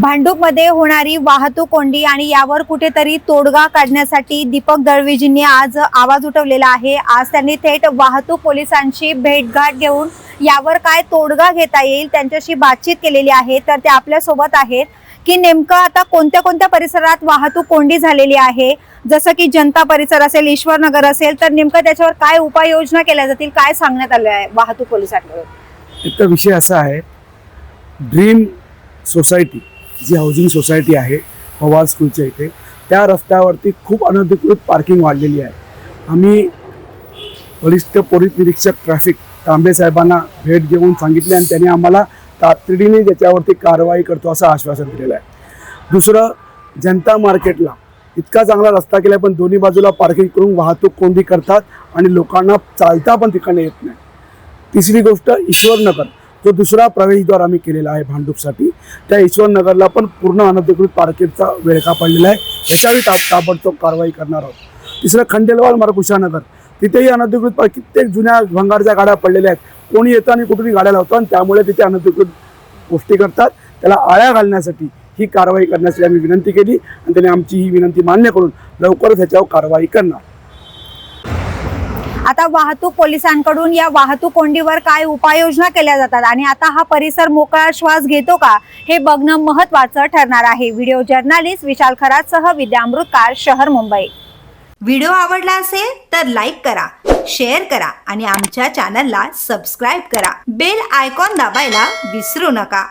भांडूपमध्ये होणारी वाहतूक कोंडी आणि यावर कुठेतरी तोडगा काढण्यासाठी दीपक दळवीजींनी आज आवाज उठवलेला आहे. आज त्यांनी थेट वाहतूक पोलिसांची भेटघाट घेऊन यावर काय तोडगा घेता येईल त्यांच्याशी बातचीत केलेली आहे. तर ते आपल्यासोबत आहेत की नेमकं आता कोणत्या कोणत्या परिसरात वाहतूक कोंडी झालेली आहे? जसं की जनता परिसर असेल ईश्वरनगर असेल तर नेमकं त्याच्यावर काय उपाययोजना केल्या जातील? काय सांगण्यात आलं आहे वाहतूक पोलिसांकडून? एक विषय असा आहे ड्रीम सोसायटी जी हाऊसिंग सोसायटी आहे पवार स्कूलच्या इथे त्या रस्त्यावरती खूप अनधिकृत पार्किंग वाढलेली आहे. आम्ही वरिष्ठ पोलीस निरीक्षक ट्रॅफिक तांबे साहेबांना भेट घेऊन सांगितले आणि त्यांनी आम्हाला तातडीने त्याच्यावरती कारवाई करतो असं आश्वासन दिलेलं आहे. दुसरं जनता मार्केटला इतका चांगला रस्ता केला पण दोन्ही बाजूला पार्किंग करून वाहतूक कोंडी करतात आणि लोकांना चालता पण तिकडे येत नाही. तिसरी गोष्ट ईश्वरनगर. जो दुसरा प्रवेशद्वार आम्ही केलेला आहे भांडूपसाठी त्या ईश्वरनगरला पण पूर्ण अनधिकृत पार्किंगचा वेळखा पडलेला आहे. याच्यावेळी ताब ताबडतोब कारवाई करणार आहोत. तिसरं खंडेलवाल मारकुशानगर तिथेही अनधिकृत पार्क कित्येक जुन्या भंगारच्या गाड्या पडलेल्या आहेत. कोणी येतं आणि कुठेही गाड्या लावतो आणि त्यामुळे तिथे अनधिकृत गोष्टी करतात. त्याला आळ्या घालण्यासाठी ही कारवाई करण्यासाठी आम्ही विनंती केली आणि त्याने आमची ही विनंती मान्य करून लवकरच ह्याच्यावर कारवाई करणार. आता वाहतूक पोलिसांकडून या वाहतूक कोंडीवर काय उपाययोजना केल्या जातात आणि आता हा परिसर मोकळा श्वास घेतो का हे बघणं महत्वाचं ठरणार आहे. व्हिडिओ जर्नालिस्ट विशाल खरातसह विद्यामृत कार शहर मुंबई. व्हिडिओ आवडला असेल तर लाईक करा शेअर करा आणि आमच्या चॅनलला सबस्क्राईब करा. बेल आयकॉन दाबायला विसरू नका.